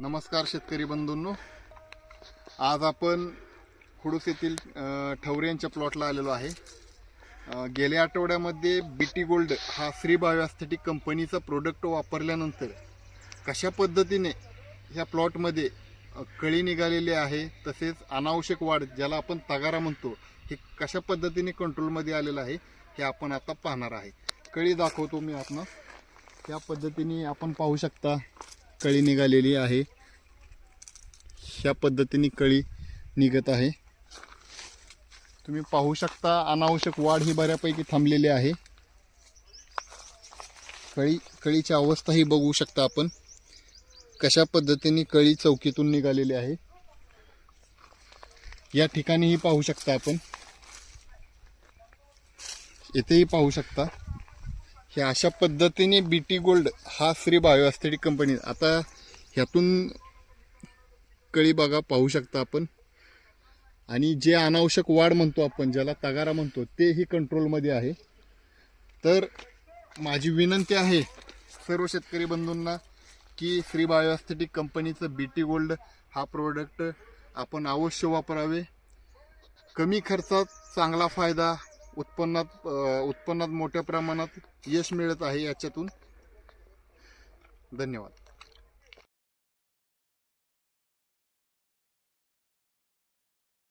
नमस्कार शेतकरी बंधूंनो. आज आपण खुडूस येथील ठवरे यांच्या प्लॉटला आलेलो आहे. गेल्या आठवड्यामध्ये बीटी गोल्ड हा श्री बायोस्थेटिक कंपनीचा प्रोडक्ट वापरल्यानंतर कशा पद्धतीने ह्या प्लॉटमध्ये कळी निघालेली आहे तसेच अनावश्यक वाढ ज्याला आपण तगारा म्हणतो हे कशा पद्धतीने कंट्रोलमध्ये आलेलं आहे हे आपण आता पाहणार आहे. कळी दाखवतो मी आपण त्या पद्धतीने आपण पाहू शकता. कळी निघालेली आहे. ह्या पद्धतीने कळी निघत आहे. तुम्ही पाहू शकता अनावश्यक वाढ ही बऱ्यापैकी थांबलेली आहे. कळी कळीची अवस्था ही बघू शकता आपण. कशा पद्धतीने कळी चौकीतून निघालेली आहे. या ठिकाणीही पाहू शकता आपण. येथेही पाहू शकता. हे अशा पद्धतीने बी टी गोल्ड हा श्री बायोस्थेटिक कंपनी आता ह्यातून कळी बघा पाहू शकता आपण. आणि जे अनावश्यक वाढ म्हणतो आपण ज्याला तगारा म्हणतो तेही कंट्रोलमध्ये आहे. तर माझी विनंती आहे सर्व शेतकरी बंधूंना की श्री बायोस्थेटिक कंपनीचं बी टी गोल्ड हा प्रोडक्ट आपण अवश्य वापरावे. कमी खर्चात चांगला फायदा उत्पन्नात उत्पन्नात मोठ्या प्रमाणात यश मिळत आहे याच्यातून. धन्यवाद.